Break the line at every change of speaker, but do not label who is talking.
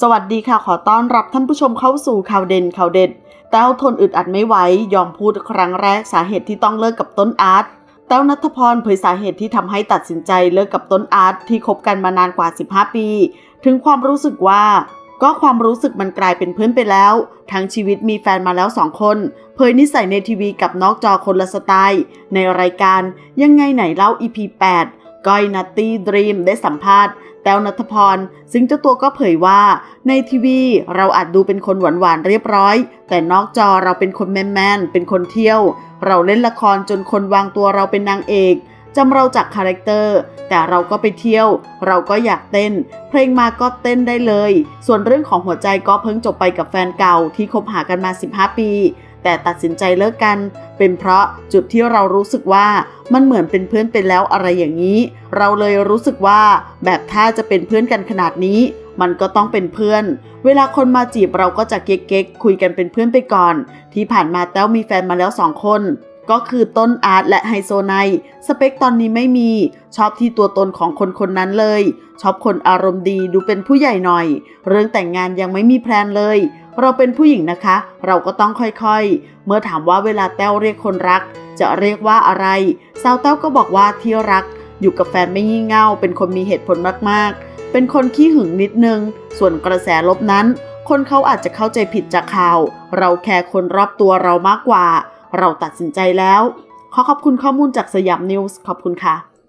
สวัสดีค่ะขอต้อนรับท่านผู้ชมเข้าสู่ข่าวเด่นข่าวเด็ด แต้วทนอึดอัดไม่ไหวยอมพูดครั้งแรกสาเหตุที่ต้องเลิกกับต้นอาร์ตแต้วนัทพรเผยสาเหตุที่ทำให้ตัดสินใจเลิกกับต้นอาร์ตที่คบกันมานานกว่า 15 ปี ถึงความรู้สึกว่า ก็ความรู้สึกมันกลายเป็นเพื่อนไปแล้ว ทั้งชีวิตมีแฟนมาแล้วสองคนเผยนิสัยในทีวีกับนอกจอคนละสไตล์ ในรายการยังไงไหนเล่า EP 8 ก้อยนัตตี้ดรีมได้สัมภาษณ์แต้วนัทพร ซึ่งเจ้าตัวก็เผยว่า ในทีวีเราอาจดูเป็นคนหวานๆเรียบร้อย แต่นอกจอเราเป็นคนแมนๆเป็นคนเที่ยว เราเล่นละครจนคนวางตัวเราเป็นนางเอกจำเราจากคาแรคเตอร์ แต่เราก็ไปเที่ยว เราก็อยากเต้น เพลงมาก็เต้นได้เลย ส่วนเรื่องของหัวใจก็เพิ่งจบไปกับแฟนเก่าที่คบหากันมา 15 ปี แต่ตัดสินใจเลิกกัน เป็นเพราะจุดที่เรารู้สึกว่ามันเหมือนเป็นเพื่อนเป็นแล้วอะไรอย่างนี้ เราเลยรู้สึกว่าแบบถ้าจะเป็นเพื่อนกันขนาดนี้ มันก็ต้องเป็นเพื่อน เวลาคนมาจีบเราก็จะเก๊กๆคุยกันเป็นเพื่อนไปก่อน ที่ผ่านมาแต้วมีแฟนมาแล้วสองคนก็คือต้นอาร์ตและไฮโซไนสเปคตอนนี้ไม่มี ชอบที่ตัวตนของคนคนนั้นเลย ชอบคนอารมณ์ดีดูเป็นผู้ใหญ่หน่อย เรื่องแต่งงานยังไม่มีแพลนเลย เราเป็นผู้หญิงนะคะ เราก็ต้องค่อยๆ เมื่อถามว่าเวลาแต้วเรียกคนรัก จะเรียกว่าอะไร สาวแต้วก็บอกว่าที่รัก อยู่กับแฟนไม่งี่เง่า เป็นคนมีเหตุผลมากๆ เป็นคนขี้หึงนิดนึง ส่วนกระแสลบนั้น คนเขาอาจจะเข้าใจผิดจากข่าว เราแคร์คนรอบตัวเรามากกว่า เราตัดสินใจแล้ว ขอขอบคุณข้อมูลจากสยามนิวส์ขอบคุณค่ะ